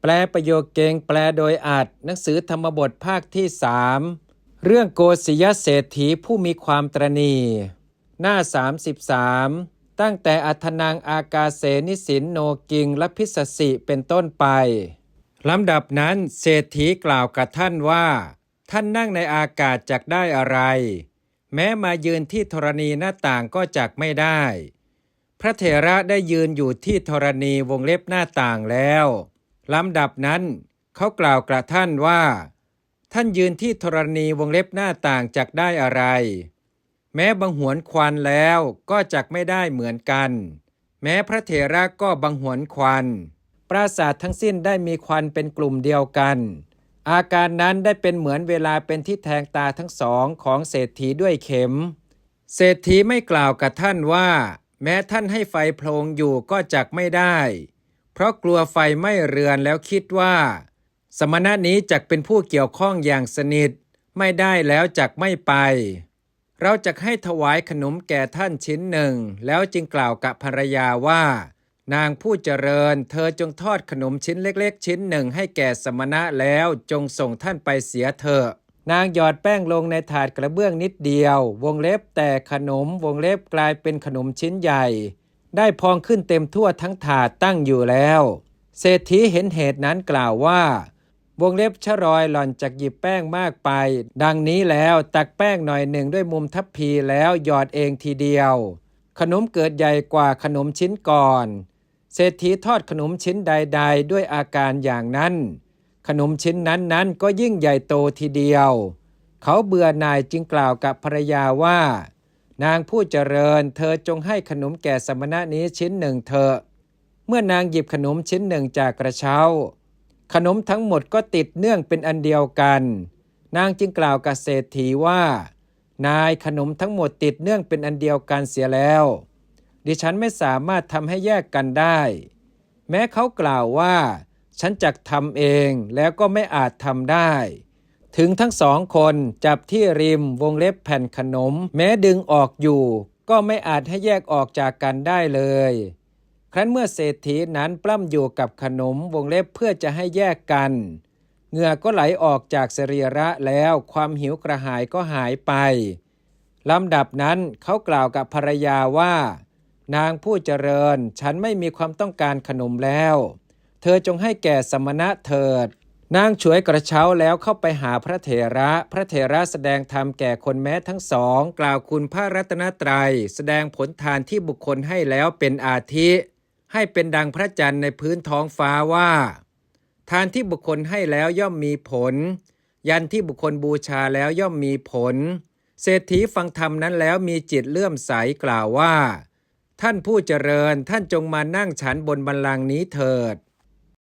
แปลประโยคเก่งแปลโดยอัดหนังสือธรรมบทภาคที่สามเรื่องโกศิยเศรษฐีผู้มีความตรณีหน้า 33 ตั้งแต่อัธนังอากาเสนิสินโนกิงและพิสสิเป็นต้นไปลำดับนั้นเศรษฐีกล่าวกับท่านว่า ท่านนั่งในอากาศจักได้อะไร แม้มายืนที่ธรณีหน้าต่างก็จักไม่ได้ พระเถระได้ยืนอยู่ที่ธรณีวงเล็บหน้าต่างแล้ว ลำดับนั้นเขากล่าวกับท่านว่า ท่านยืนที่ธรณีวงเล็บหน้าต่างจักได้อะไร แม้บังหวนควันแล้วก็จักไม่ได้เหมือนกัน แม้พระเถระก็บังหวนควันปราสาททั้งสิ้นได้มีควันเป็นกลุ่มเดียวกัน อาการนั้นได้เป็นเหมือนเวลาเป็นที่แทงตาทั้งสองของเศรษฐีด้วยเข็ม เศรษฐีไม่กล่าวกับท่านว่า แม้ท่านให้ไฟโพลงอยู่ก็จักไม่ได้ ราะกลัวไฟไหม้เรือนแล้วคิดว่า สมณะนี้จักเป็นผู้เกี่ยวข้องอย่างสนิท ไม่ได้แล้วจักไม่ไป เราจะให้ถวายขนมแก่ท่านชิ้นหนึ่ง แล้วจึงกล่าวกับภรรยาว่า นางผู้เจริญ เธอจงทอดขนมชิ้นเล็ก ๆ ชิ้นหนึ่งให้แก่สมณะแล้วจงส่งท่านไปเสียเถอะนางหยอดแป้งลงในถาดกระเบื้องนิดเดียว วงเล็บแต่ขนมวงเล็บกลายเป็นขนมชิ้นใหญ่ ได้พองขึ้นเต็มทั่วทั้งถาดตั้งอยู่แล้ว เศรษฐีเห็นเหตุนั้นกล่าวว่าวงเล็บชะรอยหล่อนจากหยิบแป้งมากไป ดังนี้แล้วตักแป้งหน่อยหนึ่งด้วยมุมทัพพีแล้วหยอดเองทีเดียว ขนมเกิดใหญ่กว่าขนมชิ้นก่อน เศรษฐีทอดขนมชิ้นใด ๆ ด้วยอาการอย่างนั้น ขนมชิ้นนั้นๆ ก็ยิ่งใหญ่โตทีเดียว เขาเบื่อหน่ายจึงกล่าวกับภรรยาว่า นางผู้เจริญ เธอจงให้ขนมแก่สมณะนี้ชิ้นหนึ่งเถอะ เมื่อนางหยิบขนมชิ้นหนึ่งจากกระเช้า ขนมทั้งหมดก็ติดเนื่องเป็นอันเดียวกัน นางจึงกล่าวกับเศรษฐีว่า นายขนมทั้งหมดติดเนื่องเป็นอันเดียวกันเสียแล้ว ดิฉันไม่สามารถทำให้แยกกันได้ แม้เขากล่าวว่า ฉันจักทำเองแล้วก็ไม่อาจทำได้ ถึงทั้งสองคนจับที่ริมวงเล็บแผ่นขนม แม้ดึงออกอยู่ ก็ไม่อาจให้แยกออกจากกันได้เลย ครั้นเมื่อเศรษฐีนั้นปล้ำอยู่กับขนมวงเล็บเพื่อจะให้แยกกันเหงื่อก็ไหลออกจากสรีระแล้วความหิวกระหายก็หายไปลำดับนั้นเขากล่าวกับภรรยาว่า นางผู้เจริญฉันไม่มีความต้องการขนมแล้ว เธอจงให้แก่สมณะเถิด นางฉวยกระเช้าแล้วเข้าไปหาพระเถระ พระเถระแสดงธรรมแก่คนแม้ทั้งสอง กล่าวคุณพระรัตนตรัย แสดงผลทานที่บุคคลให้แล้วเป็นอาทิ ให้เป็นดังพระจันทร์ในพื้นท้องฟ้าว่า ทานที่บุคคลให้แล้วย่อมมีผล ยันที่บุคคลบูชาแล้วย่อมมีผล เศรษฐีฟังธรรมนั้นแล้วมีจิตเลื่อมใสกล่าวว่า ท่านผู้เจริญท่านจงมานั่งฉันบนบัลลังก์นี้เถิด